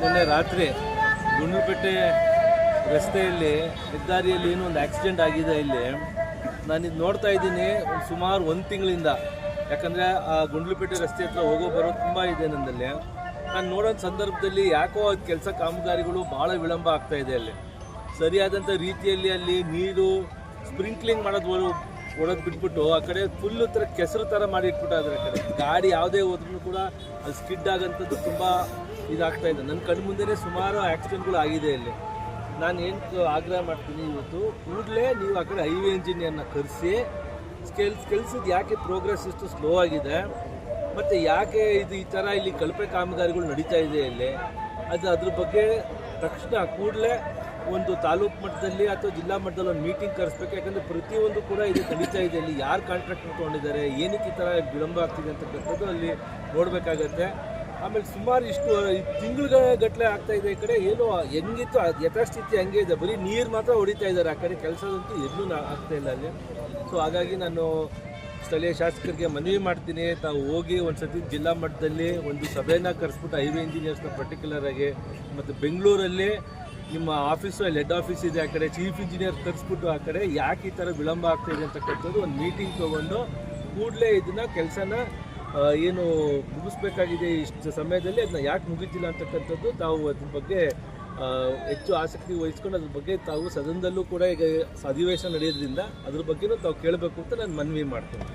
ನಿನ್ನೆ ರಾತ್ರಿ ಗುಂಡ್ಲುಪೇಟೆ ರಸ್ತೆಯಲ್ಲಿ ಹೆದ್ದಾರಿಯಲ್ಲಿ ಏನೋ ಒಂದು ಆಕ್ಸಿಡೆಂಟ್ ಆಗಿದೆ ಇಲ್ಲಿ. ನಾನು ಇದು ನೋಡ್ತಾ ಇದ್ದೀನಿ ಸುಮಾರು ಒಂದು ತಿಂಗಳಿಂದ. ಯಾಕಂದರೆ ಆ ಗುಂಡ್ಲುಪೇಟೆ ರಸ್ತೆ ಹತ್ರ ಹೋಗೋ ಬರೋ ತುಂಬ ಇದೆ ನನ್ನಲ್ಲಿ ನಾನು ನೋಡೋ ಸಂದರ್ಭದಲ್ಲಿ ಯಾಕೋ ಅದು ಕೆಲಸ ಕಾಮಗಾರಿಗಳು ಭಾಳ ವಿಳಂಬ ಆಗ್ತಾ ಇದೆ ಅಲ್ಲಿ. ಸರಿಯಾದಂಥ ರೀತಿಯಲ್ಲಿ ಅಲ್ಲಿ ನೀರು ಸ್ಪ್ರಿಂಕ್ಲಿಂಗ್ ಮಾಡೋದು ಹೊಡೋದು ಬಿಟ್ಬಿಟ್ಟು ಆ ಕಡೆ ಫುಲ್ ಥರ ಕೆಸರು ಥರ ಮಾಡಿ ಇಟ್ಬಿಟ್ಟಾದ್ರೆ ಆ ಕಡೆ. ಗಾಡಿ ಯಾವುದೇ ಹೋದ್ರೂ ಕೂಡ ಅಲ್ಲಿ ಸ್ಕಿಡ್ ಆಗೋಂಥದ್ದು ತುಂಬ ಇದಾಗ್ತಾ ಇದೆ. ನನ್ನ ಕಣ್ಣು ಮುಂದೆನೇ ಸುಮಾರು ಆಕ್ಸಿಡೆಂಟ್ಗಳು ಆಗಿದೆ ಇಲ್ಲಿ. ನಾನು ಏನು ಆಗ್ರಹ ಮಾಡ್ತೀನಿ ಇವತ್ತು, ಕೂಡಲೇ ನೀವು ಆ ಕಡೆ ಹೈವೇ ಇಂಜಿನಿಯರ್ನ ಕರೆಸಿ ಕೆಲ್ಸ ಕೆಲ್ಸದ ಯಾಕೆ ಪ್ರೋಗ್ರೆಸ್ ಇಷ್ಟು ಸ್ಲೋ ಆಗಿದೆ, ಮತ್ತು ಯಾಕೆ ಇದು ಈ ಥರ ಇಲ್ಲಿ ಕಳಪೆ ಕಾಮಗಾರಿಗಳು ನಡೀತಾ ಇದೆ ಇಲ್ಲಿ, ಅದು ಅದ್ರ ಬಗ್ಗೆ ತಕ್ಷಣ ಕೂಡಲೇ ಒಂದು ತಾಲೂಕು ಮಟ್ಟದಲ್ಲಿ ಅಥವಾ ಜಿಲ್ಲಾ ಮಟ್ಟದಲ್ಲಿ ಒಂದು ಮೀಟಿಂಗ್ ಕರೆಸ್ಬೇಕು. ಯಾಕಂದರೆ ಪ್ರತಿಯೊಂದು ಕೂಡ ಇದು, ಕಲಿತಾ ಇದೆ. ಇಲ್ಲಿ ಯಾರು ಕಾಂಟ್ರಾಕ್ಟ್ ತೊಗೊಂಡಿದ್ದಾರೆ ಏನಕ್ಕೆ ಈ ಥರ ವಿಳಂಬ ಆಗ್ತಿದೆ ಅಂತಕ್ಕಂಥದ್ದು ಅಲ್ಲಿ ನೋಡಬೇಕಾಗತ್ತೆ. ಆಮೇಲೆ ಸುಮಾರು ಇಷ್ಟು ತಿಂಗಳ ಗಟ್ಟಲೆ ಆಗ್ತಾ ಇದೆ ಈ ಕಡೆ. ಏನು ಹೆಂಗಿತ್ತು ಯಥಾಸ್ಥಿತಿ ಹಂಗೆ ಇದೆ. ಬರೀ ನೀರು ಮಾತ್ರ ಹೊಡಿತಾ ಇದ್ದಾರೆ. ಆ ಕಡೆ ಕೆಲಸದಂತೂ ಎಲ್ಲೂ ಆಗ್ತಾ ಇಲ್ಲ ಅಲ್ಲಿ. ಸೊ ಹಾಗಾಗಿ ನಾನು ಸ್ಥಳೀಯ ಶಾಸಕರಿಗೆ ಮನವಿ ಮಾಡ್ತೀನಿ. ತಾವು ಹೋಗಿ ಒಂದು ಸತಿ ಜಿಲ್ಲಾ ಮಟ್ಟದಲ್ಲಿ ಒಂದು ಸಭೆನ ಕರೆಸ್ಬಿಟ್ಟು ಹೈವೇ ಇಂಜಿನಿಯರ್ಸ್ನ ಪರ್ಟಿಕ್ಯುಲರ್ ಆಗಿ, ಮತ್ತು ಬೆಂಗಳೂರಲ್ಲಿ ನಿಮ್ಮ ಆಫೀಸು ಹೆಡ್ ಆಫೀಸ್ ಇದೆ ಆ ಕಡೆ ಚೀಫ್ ಇಂಜಿನಿಯರ್ ಕರೆಸ್ಬಿಟ್ಟು ಆ ಕಡೆ, ಯಾಕೆ ಈ ಥರ ವಿಳಂಬ ಆಗ್ತಾ ಇದೆ ಅಂತಕ್ಕಂಥದ್ದು ಒಂದು ಮೀಟಿಂಗ್ ತೊಗೊಂಡು ಕೂಡಲೇ ಇದನ್ನ ಕೆಲಸನ ಏನು ಮುಗಿಸ್ಬೇಕಾಗಿದೆ ಇಷ್ಟು ಸಮಯದಲ್ಲಿ ಅದನ್ನ ಯಾಕೆ ಮುಗಿತಿಲ್ಲ ಅಂತಕ್ಕಂಥದ್ದು ತಾವು ಅದ್ರ ಬಗ್ಗೆ ಹೆಚ್ಚು ಆಸಕ್ತಿ ವಹಿಸ್ಕೊಂಡು ಅದ್ರ ಬಗ್ಗೆ ತಾವು ಸದನದಲ್ಲೂ ಕೂಡ ಈಗ ಅಧಿವೇಶನ ನಡೆಯೋದ್ರಿಂದ ಅದ್ರ ಬಗ್ಗೆನೂ ತಾವು ಕೇಳಬೇಕು ಅಂತ ನಾನು ಮನವಿ ಮಾಡ್ತೀನಿ.